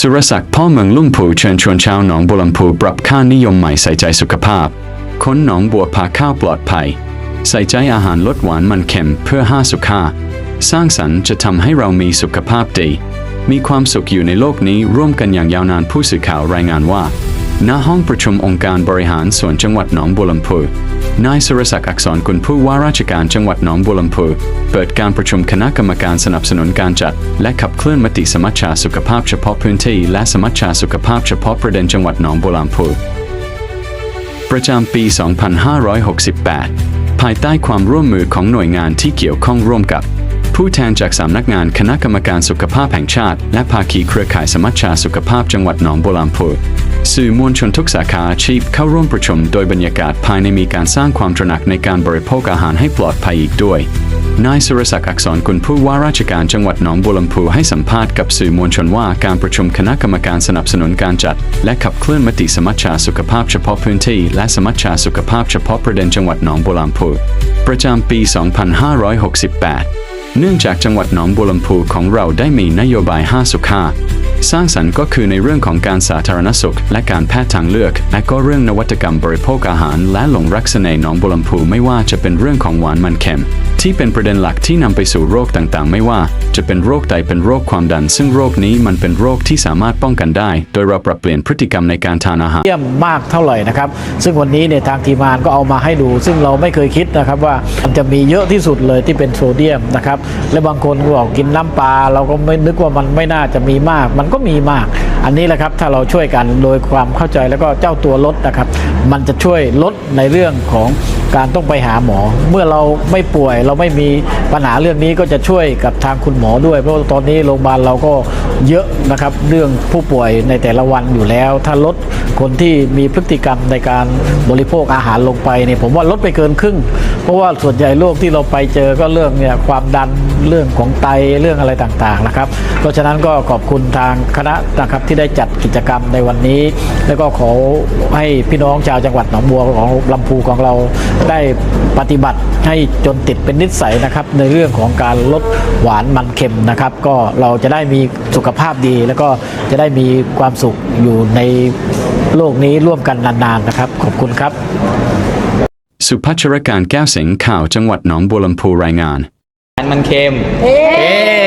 สุรศักดิ์พ่อเมืองลุ่มผูเชิญชวนชาวหนองบัวลำพูปรับค่านิยมใหม่ใส่ใจสุขภาพ ค้นหนองบัวพาข้าวปลอดภัย ใส่ใจอาหารลดหวานมันเค็มเพื่อห้าสุขาสร้างสรรค์จะทำให้เรามีสุขภาพดี มีความสุขอยู่ในโลกนี้ร่วมกันอย่างยาวนานผู้สื่อข่าวรายงานว่า ณห้องประชุมองค์การบริหารส่วนจังหวัดหนองบัวลำพู นายสุรศักดิ์อักษรกุลผู้ว่าราชการจังหวัดหนองบัวลำพูเปิดการประชุมคณะกรรมการสนับสนุนการจัด และขับเคลื่อนมติสมัชชาสุขภาพเฉพาะพื้นที่และสมัชชาสุขภาพเฉพาะประเด็นจังหวัดหนองบัวลำพูประจำปี 2568 ภายใต้ความร่วมมือของหน่วยงานที่เกี่ยวข้องร่วมกับ ผู้แทนจากสำนักงานคณะกรรมการสุขภาพแห่งชาติ และภาคีเครือข่ายสมัชชาสุขภาพจังหวัดหนองบัวลำพู สื่อมวลชนทุกสาขาอาชีพเข้าร่วมประชุมโดยบรรยากาศภายในมีการสร้างความตระหนักในการบริโภคอาหารให้ปลอดภัยอีกด้วย นายสุรศักดิ์อักษรกุลผู้ว่าราชการจังหวัดหนองบัวลำพูให้สัมภาษณ์กับสื่อมวลชนว่าการประชุมคณะกรรมการสนับสนุนการจัด และขับเคลื่อนมติสมัชชาสุขภาพเฉพาะพื้นที่ และสมัชชาสุขภาพเฉพาะประเด็นจังหวัดหนองบัวลำพูประจำปี 2568 เนื่องจากจังหวัดหนองบัวลำพูของเราได้มีนโยบาย 5 สุขา สร้างสรรค์ก็คือในเรื่องของการสาธารณสุข และการแพทย์ทางเลือก และก็เรื่องนวัตกรรมบริโภคอาหาร และหลงรักเสน่ห์หนองบุรลำพูไม่ว่าจะเป็นเรื่องของหวานมันเค็ม ที่เป็นประเด็นหลักที่นำไปสู่โรคต่างๆ ไม่ว่า จะเป็นโรคไตเป็นโรคความดัน ซึ่งโรคนี้มันเป็นโรคที่สามารถป้องกันได้ โดยเราปรับเปลี่ยนพฤติกรรมในการทานอาหาร เยี่ยมมากเท่าไหร่นะครับ ซึ่งวันนี้เนี่ยทางทีมงานก็เอามาให้ดู ซึ่งเราไม่เคยคิดนะครับว่ามันจะมีเยอะที่สุดเลยที่เป็นโซเดียมนะครับและบางคนก็บอกกินน้ำปลาเราก็ไม่นึกว่ามันไม่น่าจะมีมาก มันก็มีมาก อันนี้แหละครับถ้าเราช่วยกันโดยความเข้าใจแล้วก็เจ้าตัวลดนะครับ มันจะช่วยลดในเรื่องของ การต้องไปหาหมอ เมื่อเราไม่ป่วย เราไม่มีปัญหาเรื่องนี้ก็จะช่วยกับทางคุณหมอด้วย เพราะตอนนี้โรงพยาบาลเราก็เยอะนะครับ เรื่องผู้ป่วยในแต่ละวันอยู่แล้ว ถ้าลดคนที่มีพฤติกรรมในการบริโภคอาหารลงไปเนี่ยผมว่าลดไปเกินครึ่ง เพราะว่าส่วนใหญ่โรคที่เราไปเจอก็เรื่องเนี่ยความดันเรื่องของไตเรื่องอะไรต่างๆนะครับ เพราะฉะนั้นก็ขอบคุณทางคณะนะครับที่ได้จัดกิจกรรมในวันนี้ แล้วก็ขอให้พี่น้องชาวจังหวัดหนองบัวของลำพูของเราได้ปฏิบัติให้จนติดเป็นนิสัยนะครับ ในเรื่องของการลดหวานมันเค็มนะครับ ก็เราจะได้มีสุขภาพดี แล้วก็จะได้มีความสุขอยู่ในโลกนี้ร่วมกันนานๆนะครับ ขอบคุณครับ สุพัชรการแก้วเสงข่าวจังหวัดหนองบัวลำพูรายงาน มันเค็ม เอ๊